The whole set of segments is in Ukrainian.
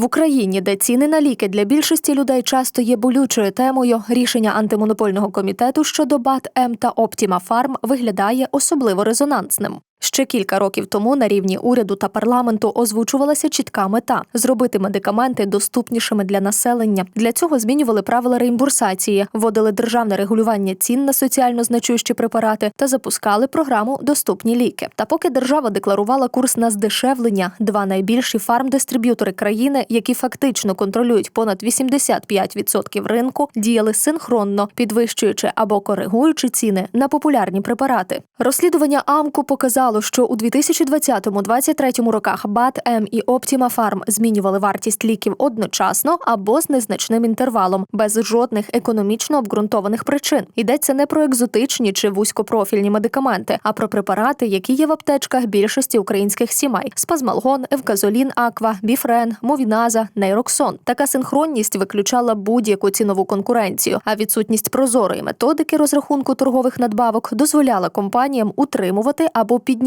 В Україні, де ціни на ліки для більшості людей часто є болючою темою, рішення антимонопольного комітету щодо БАТ М та Оптіма Фарм виглядає особливо резонансним. Ще кілька років тому на рівні уряду та парламенту озвучувалася чітка мета зробити медикаменти доступнішими для населення. Для цього змінювали правила реімбурсації, вводили державне регулювання цін на соціально значущі препарати та запускали програму Доступні ліки. Та поки держава декларувала курс на здешевлення, два найбільші фармдистриб'ютори країни, які фактично контролюють понад 85% ринку, діяли синхронно, підвищуючи або коригуючи ціни на популярні препарати. Розслідування АМКУ показало, що у 2020-2023 роках БАТ М і Оптіма Фарм змінювали вартість ліків одночасно або з незначним інтервалом, без жодних економічно обґрунтованих причин. Йдеться не про екзотичні чи вузькопрофільні медикаменти, а про препарати, які є в аптечках більшості українських сімей: спазмалгон, евказолін, аква, біфрен, мовіназа, нейроксон. Така синхронність виключала будь-яку цінову конкуренцію, а відсутність прозорої методики розрахунку торгових надбавок дозволяла компаніям утримувати або піднімати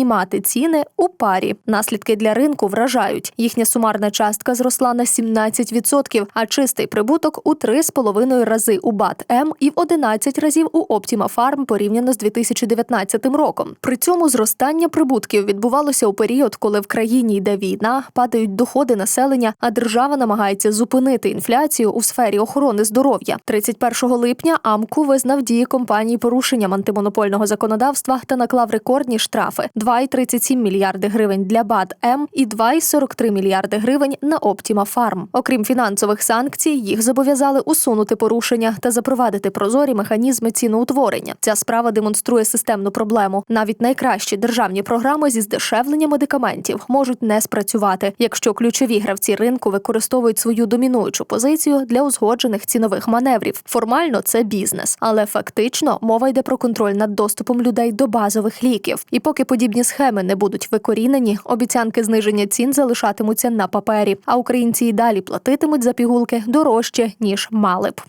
ціни у парі. Наслідки для ринку вражають. Їхня сумарна частка зросла на 17%, а чистий прибуток у 3,5 рази у БАТ М і в 11 разів у Оптіма Фарм порівняно з 2019 роком. При цьому зростання прибутків відбувалося у період, коли в країні йде війна, падають доходи населення, а держава намагається зупинити інфляцію у сфері охорони здоров'я. 31 липня АМКУ визнав дії компанії порушенням антимонопольного законодавства та наклав рекордні штрафи 2,37 мільярди гривень для БАД М і 2,43 мільярди гривень на Оптіма Фарм. Окрім фінансових санкцій, їх зобов'язали усунути порушення та запровадити прозорі механізми ціноутворення. Ця справа демонструє системну проблему. Навіть найкращі державні програми зі здешевлення медикаментів можуть не спрацювати, якщо ключові гравці ринку використовують свою домінуючу позицію для узгоджених цінових маневрів. Формально це бізнес, але фактично мова йде про контроль над доступом людей до базових ліків. І поки подібні схеми не будуть викорінені, обіцянки зниження цін залишатимуться на папері, а українці і далі платитимуть за пігулки дорожче ніж мали б.